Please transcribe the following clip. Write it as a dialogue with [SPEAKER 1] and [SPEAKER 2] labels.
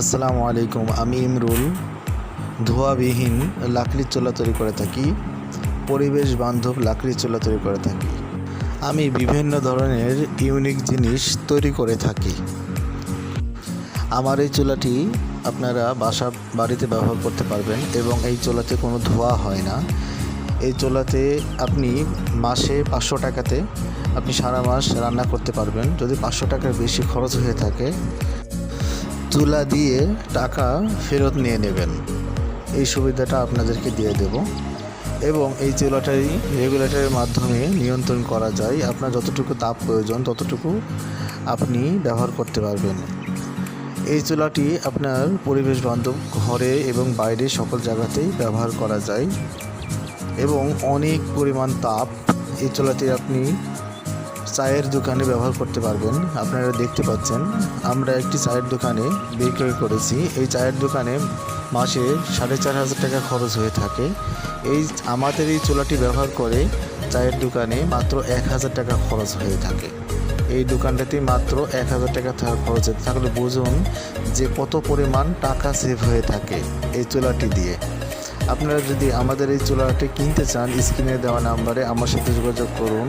[SPEAKER 1] আসসালামু আলাইকুম, আমি ইমরুল। ধোয়াবিহীন লাকড়ির চোলা তৈরি করে থাকি, পরিবেশ বান্ধব লাকড়ির চোলা তৈরি করে থাকি। আমি বিভিন্ন ধরনের ইউনিক জিনিস তৈরি করে থাকি। আমার এই চুলাটি আপনারা বাসা বাড়িতে ব্যবহার করতে পারবেন এবং এই চোলাতে কোনো ধোয়া হয় না। এই চোলাতে আপনি মাসে পাঁচশো টাকাতে আপনি সারা মাস রান্না করতে পারবেন। যদি পাঁচশো টাকার বেশি খরচ হয়ে থাকে চুলা দিয়ে টাকা ফেরত নিয়ে নেবেন। এই সুবিধাটা আপনাদেরকে দিয়ে দেব। এবং এই চুলাটাই রেগুলেটরের মাধ্যমে নিয়ন্ত্রণ করা যায়, আপনার যতটুকু তাপ প্রয়োজন, ততটুকু আপনি ব্যবহার করতে পারবেন। এই চুলাটি আপনার পরিবেশ বান্ধব ঘরে এবং বাইরে সকল জায়গাতেই ব্যবহার করা যায়। এবং অনেক পরিমাণ তাপ এই চুলাটি আপনি চায়ের দোকানে ব্যবহার করতে পারবেন। আপনারা দেখতে পাচ্ছেন, আমরা একটি চায়ের দোকানে বিক্রয় করেছি। এই চায়ের দোকানে মাসে সাড়ে চার হাজার টাকা খরচ হয়ে থাকে। এই আমাদের এই চুলাটি ব্যবহার করে চায়ের দোকানে মাত্র এক হাজার টাকা খরচ হয়ে থাকে। এই দোকানটাতে মাত্র এক হাজার টাকা খরচ হয়ে থাকলে বুঝুন যে কত পরিমাণ টাকা সেভ হয়ে থাকে এই চুলাটি দিয়ে। আপনারা যদি আমাদের এই চুলাটি কিনতে চান, স্ক্রিনে দেওয়া নাম্বারে আমার সাথে যোগাযোগ করুন।